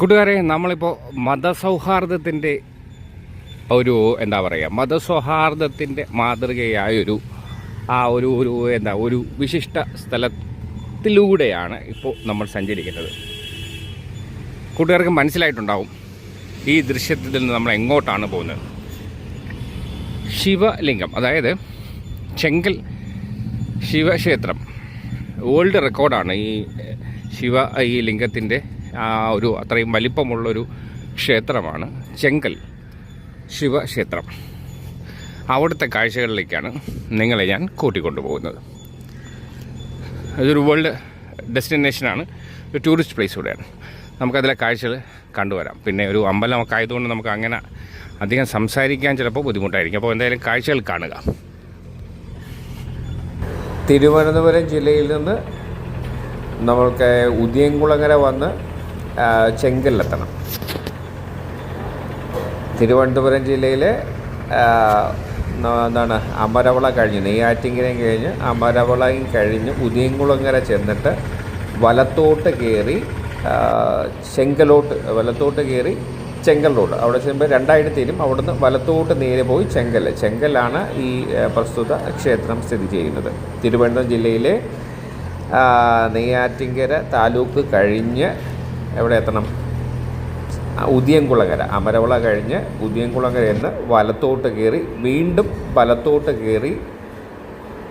കൂട്ടുകാരെ നമ്മളിപ്പോൾ മതസൗഹാർദ്ദത്തിന്റെ ഒരു എന്താ പറയുക മതസൗഹാർദ്ദത്തിന്റെ മാതൃകയായൊരു ആ ഒരു ഒരു എന്താ ഒരു വിശിഷ്ട സ്ഥലത്തിലൂടെയാണ് ഇപ്പോൾ നമ്മൾ സഞ്ചരിക്കുന്നത്. കൂട്ടുകാർക്ക് മനസ്സിലായിട്ടുണ്ടാവും ഈ ദൃശ്യത്തിൽ നിന്ന് നമ്മൾ എങ്ങോട്ടാണ് പോകുന്നത്. ശിവലിംഗം അതായത് ചെങ്കൽ ശിവക്ഷേത്രം. വേൾഡ് റെക്കോർഡാണ് ഈ ശിവ ഈ ലിംഗത്തിന്റെ ആ ഒരു അത്രയും വലിപ്പമുള്ളൊരു ക്ഷേത്രമാണ് ചെങ്കൽ ശിവക്ഷേത്രം. അവിടുത്തെ കാഴ്ചകളിലേക്കാണ് നിങ്ങളെ ഞാൻ കൂട്ടിക്കൊണ്ടുപോകുന്നത്. ഇതൊരു വേൾഡ് ഡെസ്റ്റിനേഷനാണ് ഒരു ടൂറിസ്റ്റ് പ്ലേസ് കൂടെയാണ്. നമുക്കതിലെ കാഴ്ചകൾ കണ്ടുവരാം. പിന്നെ ഒരു അമ്പലമൊക്കെ ആയതുകൊണ്ട് നമുക്ക് അങ്ങനെ അധികം സംസാരിക്കാൻ ചിലപ്പോൾ ബുദ്ധിമുട്ടായിരിക്കും. അപ്പോൾ എന്തായാലും കാഴ്ചകൾ കാണുക. തിരുവനന്തപുരം ജില്ലയിൽ നിന്ന് നമ്മൾക്ക് ഉദയംകുളങ്ങര വന്ന് ചെങ്കലിലെത്തണം. തിരുവനന്തപുരം ജില്ലയിലെ എന്താണ് അമരവള കഴിഞ്ഞ്. നെയ്യാറ്റിങ്കരയും കഴിഞ്ഞ്. അമരവളയും കഴിഞ്ഞ്. ഉദയംകുളങ്ങര ചെന്നിട്ട് വലത്തോട്ട് കയറി ചെങ്കലോട്ട് വലത്തോട്ട് കയറി ചെങ്കൽ റോഡ്. അവിടെ ചെല്ലുമ്പോൾ രണ്ടായിട്ട് തീരും. അവിടുന്ന് വലത്തോട്ട് നേരെ പോയി ചെങ്കൽ ചെങ്കലാണ് ഈ പ്രസ്തുത ക്ഷേത്രം സ്ഥിതി ചെയ്യുന്നത്. തിരുവനന്തപുരം ജില്ലയിലെ നെയ്യാറ്റിങ്കര താലൂക്ക് കഴിഞ്ഞ് എവിടെ എത്തണം? ഉദിയംകുളങ്ങര. അമരവള കഴിഞ്ഞ് ഉദിയംകുളങ്ങര എന്ന് വലത്തോട്ട് കയറി വീണ്ടും വലത്തോട്ട് കയറി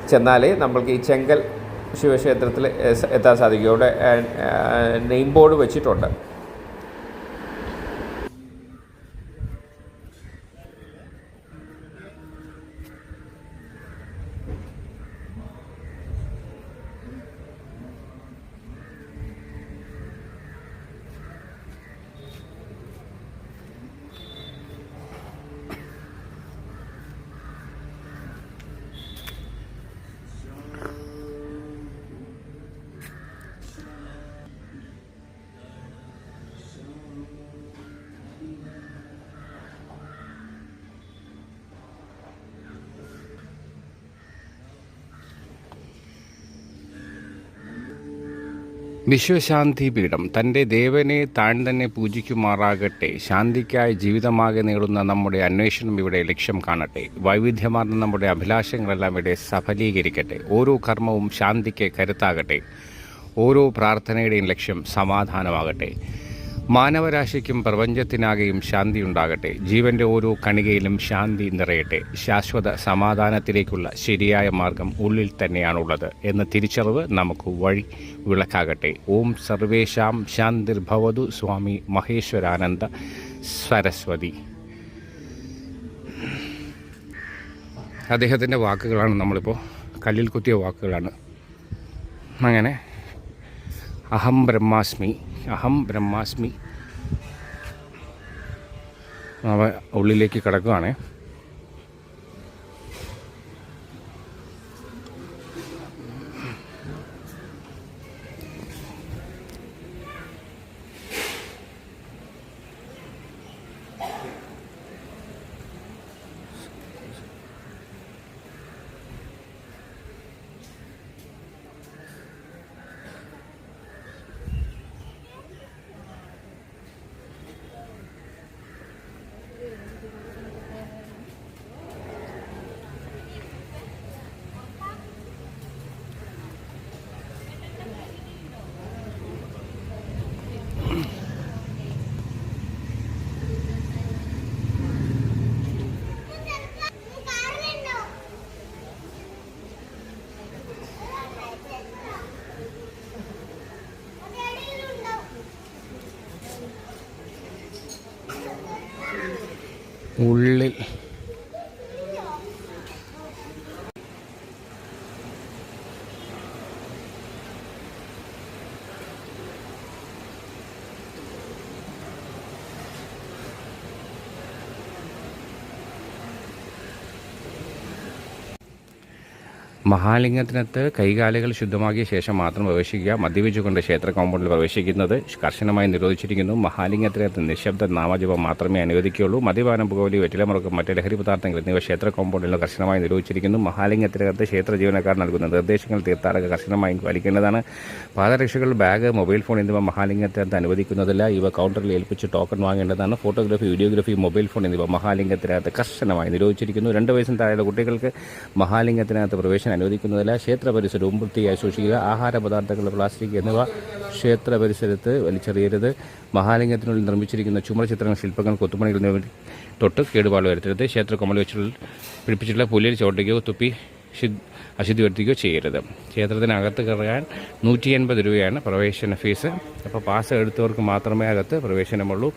ചെന്നാലേ നമ്മൾക്ക് ഈ ചെങ്കൽ ശിവക്ഷേത്രത്തിൽ എത്താൻ സാധിക്കും. അവിടെ നെയിം ബോർഡ് വെച്ചിട്ടുണ്ട്. വിശ്വശാന്തി പീഠം തന്റെ ദേവനെ താൻ തന്നെ പൂജിക്കുമാറാകട്ടെ. ശാന്തിക്കായി ജീവിതമാകെ നേടുന്ന നമ്മുടെ അന്വേഷണം ഇവിടെ ലക്ഷ്യം കാണട്ടെ. വൈവിധ്യമാർന്ന നമ്മുടെ അഭിലാഷങ്ങളെല്ലാം ഇവിടെ സഫലീകരിക്കട്ടെ. ഓരോ കർമ്മവും ശാന്തിക്ക് കരുത്താകട്ടെ. ഓരോ പ്രാർത്ഥനയുടെയും ലക്ഷ്യം സമാധാനമാകട്ടെ. മാനവരാശിക്കും പ്രപഞ്ചത്തിനാകെയും ശാന്തി ഉണ്ടാകട്ടെ ജീവന്റെ ഓരോ കണികയിലും ശാന്തി നിറയട്ടെ. ശാശ്വത സമാധാനത്തിലേക്കുള്ള ശരിയായ മാർഗം ഉള്ളിൽ തന്നെയാണുള്ളത് എന്ന തിരിച്ചറിവ് നമുക്ക് വഴി വിളക്കാകട്ടെ. ഓം സർവേഷാം ശാന്തിർഭവതു സ്വാമി മഹേശ്വരാനന്ദ സരസ്വതി. അദ്ദേഹത്തിന്റെ വാക്കുകളാണ് നമ്മളിപ്പോൾ കല്ലിൽ കുത്തിയ വാക്കുകളാണ്. അങ്ങനെ അഹം ബ്രഹ്മാസ്മി അഹം ബ്രഹ്മാസ്മി. അവ ഉള്ളിലേക്ക് കിടക്കുകയാണേ. ഉള്ളിൽ മഹാലിംഗത്തിനകത്ത് കൈകാലുകൾ ശുദ്ധമാക്കിയ ശേഷം മാത്രം പ്രവേശിക്കുക മദ്യപിച്ചുകൊണ്ട് ക്ഷേത്ര കോമ്പൗണ്ടിൽ പ്രവേശിക്കുന്നത് കർശനമായി നിരോധിച്ചിരിക്കുന്നു. മഹാലിംഗത്തിനകത്ത് നിശബ്ദ നാമജപം മാത്രമേ അനുവദിക്കുകയുള്ളൂ. മദ്യപാനം പുകവലി വെറ്റിലമുറക്കം മറ്റ് ലഹരി പദാർത്ഥങ്ങൾ എന്നിവ ക്ഷേത്ര കോമ്പൗണ്ടിൽ കർശനമായി നിരോധിച്ചിരിക്കുന്നു. മഹാലിംഗത്തിനകത്ത് ക്ഷേത്ര ജീവനക്കാർ നൽകുന്ന നിർദ്ദേശങ്ങൾ തീർത്ഥാടക കർശനമായി പാലിക്കേണ്ടതാണ്. പാദരക്ഷകൾ ബാഗ് മൊബൈൽ ഫോൺ എന്നിവ മഹാലിംഗത്തിനകത്ത് അനുവദിക്കുന്നതല്ല. ഇവ കൗണ്ടറിൽ ഏൽപ്പിച്ച് ടോക്കൺ വാങ്ങേണ്ടതാണ്. ഫോട്ടോഗ്രാഫി വീഡിയോഗ്രഫി മൊബൈൽ ഫോൺ എന്നിവ മഹാലിംഗത്തിനകത്ത് കർശനമായി നിരോധിച്ചിരിക്കുന്നു. രണ്ട് വയസ്സിന് താഴെയുള്ള കുട്ടികൾക്ക് മഹാലിംഗത്തിനകത്ത് പ്രവേശനം അനുവദിക്കുന്നതില്ല. ക്ഷേത്ര പരിസരവും വൃത്തിയായി സൂക്ഷിക്കുക. ആഹാര പദാർത്ഥങ്ങൾ പ്ലാസ്റ്റിക് എന്നിവ ക്ഷേത്ര പരിസരത്ത് വലിച്ചെറിയരുത്. മഹാലിംഗത്തിനുള്ളിൽ നിർമ്മിച്ചിരിക്കുന്ന ചുമർ ചിത്രങ്ങൾ ശില്പങ്ങൾ കൊത്തുപണികൾ തൊട്ട് കേടുപാട് വരുത്തരുത്. ക്ഷേത്ര കൊമ്മൽ വെച്ചുള്ള പിടിപ്പിച്ചിട്ടുള്ള പുലിയിൽ ചോട്ടിക്കുകയോ തുപ്പി ശുദ്ധ അശുദ്ധി വരുത്തുകയോ ചെയ്യരുത്. ക്ഷേത്രത്തിനകത്ത് കയറാൻ നൂറ്റി എൺപത് രൂപയാണ് പ്രവേശന ഫീസ്. അപ്പോൾ പാസ് എടുത്തവർക്ക് മാത്രമേ അകത്ത് പ്രവേശനമുള്ളൂ.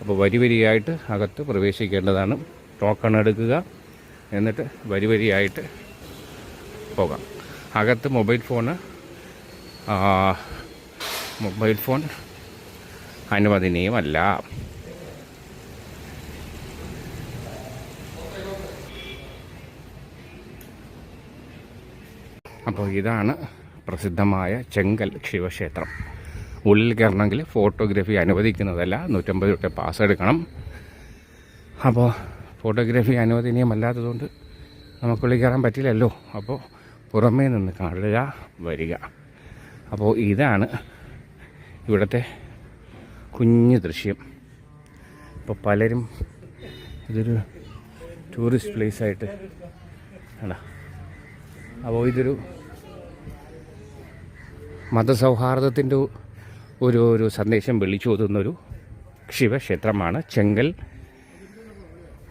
അപ്പോൾ വരി വരിയായിട്ട് അകത്ത് പ്രവേശിക്കേണ്ടതാണ്. ടോക്കൺ എടുക്കുക. എന്നിട്ട് വരി വരിയായിട്ട് പോകാം. അകത്ത് മൊബൈൽ ഫോണ് മൊബൈൽ ഫോൺ അനുവദനീയമല്ല. അപ്പോൾ ഇതാണ് പ്രസിദ്ധമായ ചെങ്കൽ ശിവക്ഷേത്രം. ഉള്ളിൽ കയറണമെങ്കിൽ ഫോട്ടോഗ്രാഫി അനുവദിക്കുന്നതല്ല നൂറ്റമ്പത് രൂപ പാസ് എടുക്കണം. അപ്പോൾ ഫോട്ടോഗ്രാഫി അനുവദനീയമല്ലാത്തതുകൊണ്ട് നമുക്കുള്ളിൽ കയറാൻ പറ്റില്ലല്ലോ. അപ്പോൾ പുറമേ നിന്ന് കാണുക വരിക. അപ്പോൾ ഇതാണ് ഇവിടുത്തെ കുഞ്ഞു ദൃശ്യം. ഇപ്പോൾ പലരും ഇതൊരു ടൂറിസ്റ്റ് പ്ലേസ് ആയിട്ട് ആണ്? അപ്പോൾ ഇതൊരു മതസൗഹാർദ്ദത്തിന്റെ ഒരു ഒരു സന്ദേശം വിളിച്ചോതുന്നൊരു ശിവക്ഷേത്രമാണ്. ചെങ്കൽ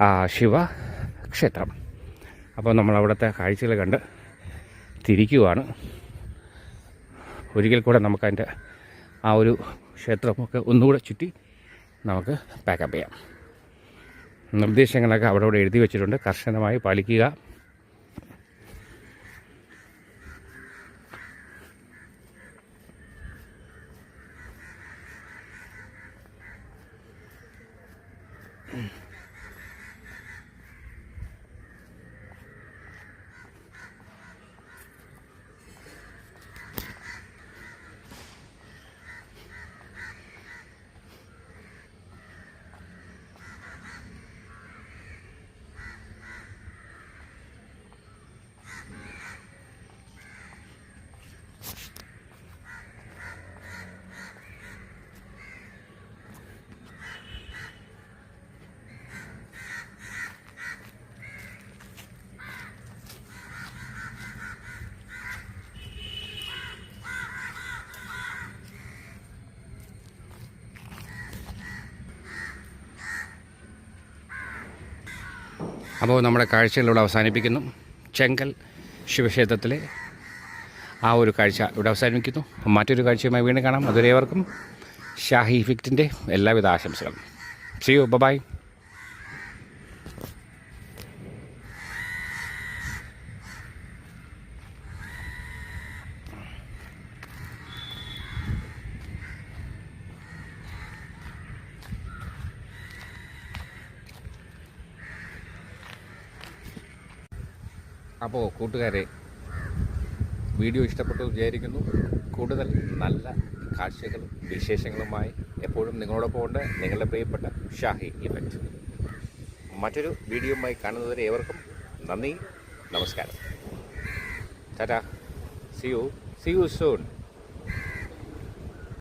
ആ ശിവക്ഷേത്രം. അപ്പോൾ നമ്മൾ അവിടുത്തെ കാഴ്ചകൾ കണ്ട് തിരിക്കുവാണ് ഒരിക്കൽ കൂടെ നമുക്കതിന്റെ ആ ഒരു ക്ഷേത്രമൊക്കെ ഒന്നുകൂടെ ചുറ്റി നമുക്ക് പാക്കപ്പ് ചെയ്യാം. നിർദ്ദേശങ്ങളൊക്കെ അവിടെ ഇവിടെ എഴുതി വെച്ചിട്ടുണ്ട്. കർശനമായി പാലിക്കുക. അപ്പോൾ നമ്മുടെ കാഴ്ചകളിവിടെ അവസാനിപ്പിക്കുന്നു. ചെങ്കൽ ശിവക്ഷേത്രത്തിലെ ആ ഒരു കാഴ്ച ഇവിടെ അവസാനിപ്പിക്കുന്നു. മറ്റൊരു കാഴ്ചയുമായി വീണ്ടും കാണാം. അതുവരെയവർക്കും ഷാഹി ഇഫിക്റ്റിന്റെ എല്ലാവിധ ആശംസകളും. സിയോ ബബായ് അപ്പോൾ കൂട്ടുകാരെ വീഡിയോ ഇഷ്ടപ്പെട്ടു വിചാരിക്കുന്നു. കൂടുതൽ നല്ല കാഴ്ചകളും വിശേഷങ്ങളുമായി എപ്പോഴും നിങ്ങളോടൊപ്പം ഉണ്ട് നിങ്ങളുടെ പ്രിയപ്പെട്ട ഷാഹി ഇവന്റ് മറ്റൊരു വീഡിയോയുമായി കാണുന്നതുവരെ ഏവർക്കും നന്ദി നമസ്കാരം. Tata. See you see you soon